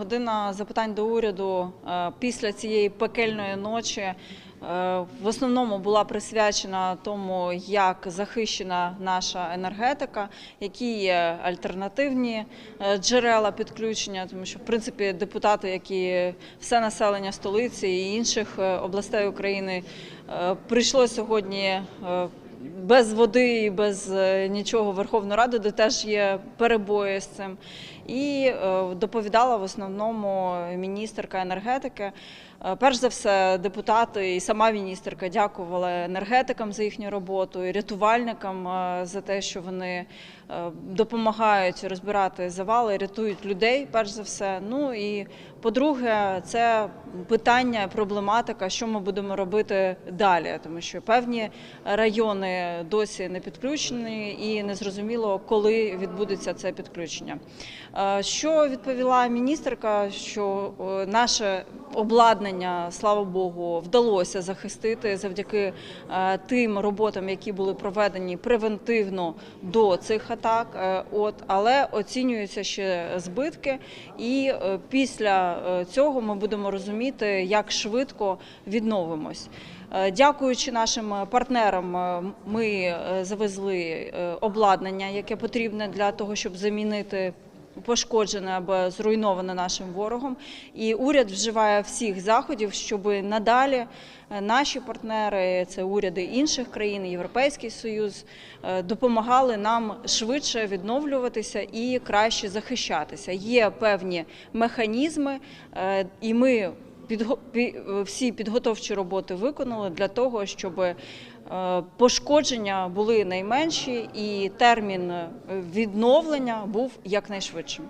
Година запитань до уряду е, після цієї пекельної ночі е, в основному була присвячена тому, як захищена наша енергетика, які є альтернативні е, джерела підключення, тому що в принципі депутати, які все населення столиці і інших областей України прийшло сьогодні. Без води і без е, нічого Верховну Раду, де теж є перебої з цим. І е, доповідала в основному міністерка енергетики. Е, Перш за все, депутати і сама міністерка дякувала енергетикам за їхню роботу, і рятувальникам за те, що вони допомагають розбирати завали, рятують людей. Перш за все. Ну і по-друге, це питання, проблематика, що ми будемо робити далі, тому що певні райони досі не підключені і незрозуміло, коли відбудеться це підключення. Е, Що відповіла міністерка, що е, наше обладнання, слава Богу, вдалося захистити завдяки е, тим роботам, які були проведені превентивно до цих атак. От, але оцінюються ще збитки, і після цього ми будемо розуміти, як швидко відновимось. Е, Дякуючи нашим партнерам, е, ми е, завезли е, обладнання, яке потрібне для того, щоб замінити пошкоджене або зруйноване нашим ворогом. І уряд вживає всіх заходів, щоб надалі е, наші партнери, це уряди інших країн, Європейський Союз, е, допомагали нам швидше відновлюватися і краще захищатися. Є певні механізми, е, і ми всі підготовчі роботи виконали для того, щоб е, пошкодження були найменші і термін е, відновлення був якнайшвидшим.